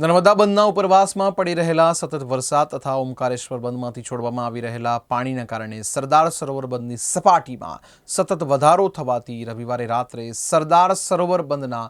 નર્મદા બંધના ઉપરવાસમાં પડી રહેલા સતત વરસાદ તથા ઓમકારેશ્વર બંધમાંથી છોડવામાં આવી રહેલા પાણીના કારણે સરદાર સરોવર બંધની સપાટીમાં સતત વધારો થવાથી રવિવારે રાત્રે સરદાર સરોવર બંધના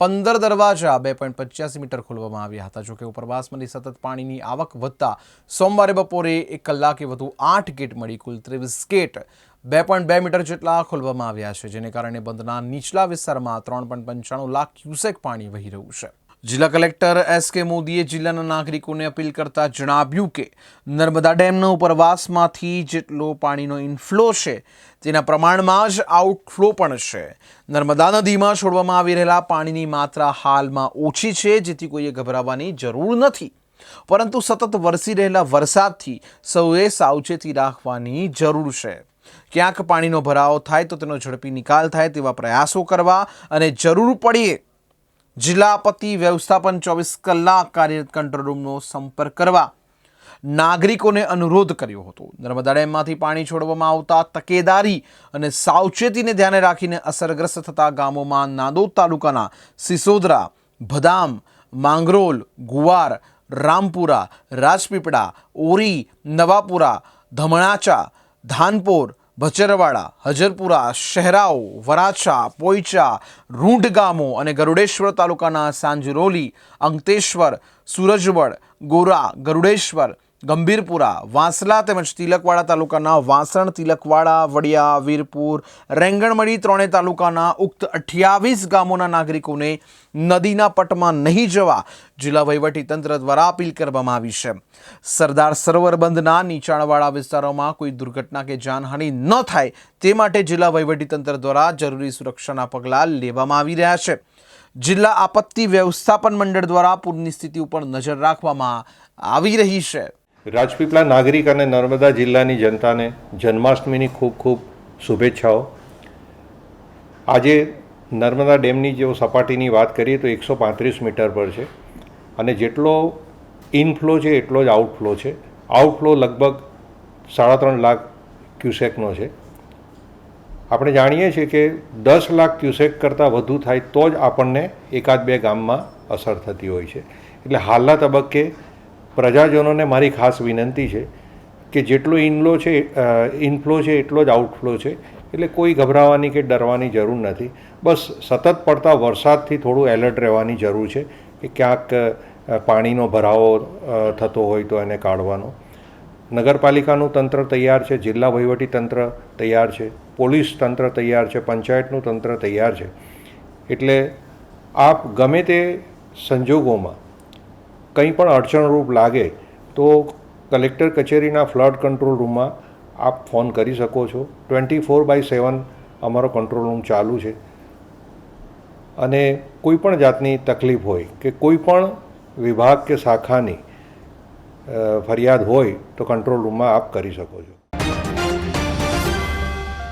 પંદર દરવાજા બે પોઈન્ટ પચ્યાસી મીટર ખોલવામાં આવ્યા હતા. જોકે ઉપરવાસમાંથી સતત પાણીની આવક વધતા સોમવારે બપોરે એક કલાકે વધુ આઠ ગેટ મળી, કુલ ત્રેવીસ ગેટ બે પોઈન્ટ બે મીટર જેટલા ખોલવામાં આવ્યા છે, જેને કારણે બંધના નીચલા વિસ્તારમાં ત્રણ પોઈન્ટ પંચાણું લાખ ક્યુસેક પાણી વહી રહ્યું છે. જિલ્લા કલેક્ટર એસ કે મોદીએ જિલ્લાના નાગરિકોને અપીલ કરતા જણાવ્યું કે, નર્મદા ડેમના ઉપરવાસમાંથી જેટલો પાણીનો ઇનફ્લો છે, તેના પ્રમાણમાં જ આઉટફ્લો પણ છે. નર્મદા નદીમાં છોડવામાં આવી રહેલા પાણીની માત્રા હાલમાં ઓછી છે, જેથી કોઈએ ગભરાવાની જરૂર નથી. પરંતુ સતત વરસી રહેલા વરસાદથી સૌએ સાવચેતી રાખવાની જરૂર છે. ક્યાંક પાણીનો ભરાવો થાય તો તેનો ઝડપી નિકાલ થાય તેવા પ્રયાસો કરવા અને જરૂર પડીએ જિલ્લા આપત્તિ વ્યવસ્થાપન ચોવીસ કલાક કાર્યરત કંટ્રોલ રૂમનો સંપર્ક કરવા નાગરિકોને અનુરોધ કર્યો હતો. નર્મદા ડેમમાંથી પાણી છોડવામાં આવતા તકેદારી અને સાવચેતીને ધ્યાને રાખીને અસરગ્રસ્ત થતા ગામોમાં નાદોદ તાલુકાના સિસોદરા ભદામ માંગરોલ, ગુવાર, રામપુરા, રાજપીપળા, ઓરી, નવાપુરા, ધમણાચા, ધાનપોર ભચરવાડા હજરપુરા, શહેરાઓ, વરાછા, પોઈચા રૂંઢ ગામો અને ગરુડેશ્વર તાલુકાના સાંજરોલી, અંકતેશ્વર, સુરજવડ, ગોરા, ગરુડેશ્વર ગંભીરપુરા વાંસલા તેમજ તિલકવાડા તાલુકાના વાસણ, તિલકવાડા, વડિયા, વીરપુર રેંગણમડી ત્રણે તાલુકાના ઉક્ત અઠ્યાવીસ ગામોના નાગરિકોને નદીના પટમાં નહીં જવા જિલ્લા વહીવટીતંત્ર દ્વારા અપીલ કરવામાં આવી છે. સરદાર સરોવર બંધના નીચાણવાળા વિસ્તારોમાં કોઈ દુર્ઘટના કે જાનહાનિ ન થાય તે માટે જિલ્લા વહીવટીતંત્ર દ્વારા જરૂરી સુરક્ષાના પગલાં લેવામાં આવી રહ્યા છે. જિલ્લા આપત્તિ વ્યવસ્થાપન મંડળ દ્વારા પૂરની સ્થિતિ ઉપર નજર રાખવામાં આવી રહી છે. રાજપીપળા નાગરિક અને નર્મદા જિલ્લાની જનતાને જન્માષ્ટમીની ખૂબ ખૂબ શુભેચ્છાઓ. આજે નર્મદા ડેમની જો સપાટીની વાત કરીએ તો એકસો પાંત્રીસ મીટર પર છે અને જેટલો ઇનફ્લો છે એટલો જ આઉટફ્લો છે. આઉટફ્લો લગભગ સાડા ત્રણ લાખ ક્યુસેકનો છે. આપણે જાણીએ છીએ કે દસ લાખ ક્યુસેક કરતાં વધુ થાય તો જ આપણને એકાદ બે ગામમાં અસર થતી હોય છે. એટલે હાલના તબક્કે પ્રજાજનોને મારી ખાસ વિનંતી છે કે જેટલો ઇનફ્લો છે ઇનફ્લો છે, એટલો જ આઉટફ્લો છે. એટલે કોઈ ગભરાવાની કે ડરવાની જરૂર નથી. બસ સતત પડતા વરસાદથી થોડું એલર્ટ રહેવાની જરૂર છે કે ક્યાંક પાણીનો ભરાવો થતો હોય તો એને કાઢવાનો. નગરપાલિકાનું તંત્ર તૈયાર છે, જિલ્લા વહીવટી તંત્ર તૈયાર છે, પોલીસ તંત્ર તૈયાર છે, પંચાયતનું તંત્ર તૈયાર છે. એટલે આપ ગમે તે સંજોગોમાં કંઈ પણ અડચણરૂપ લાગે, તો કલેક્ટર કચેરીના ફ્લડ કંટ્રોલ રૂમમાં આપ ફોન કરી શકો છો. ટ્વેન્ટી ફોર બાય સેવન અમારો કંટ્રોલ રૂમ ચાલુ છે. અને કોઈ પણ જાતની તકલીફ હોય કે કોઈ પણ વિભાગ કે શાખાની ફરિયાદ હોય તો કંટ્રોલ રૂમમાં આપ કરી શકો છો.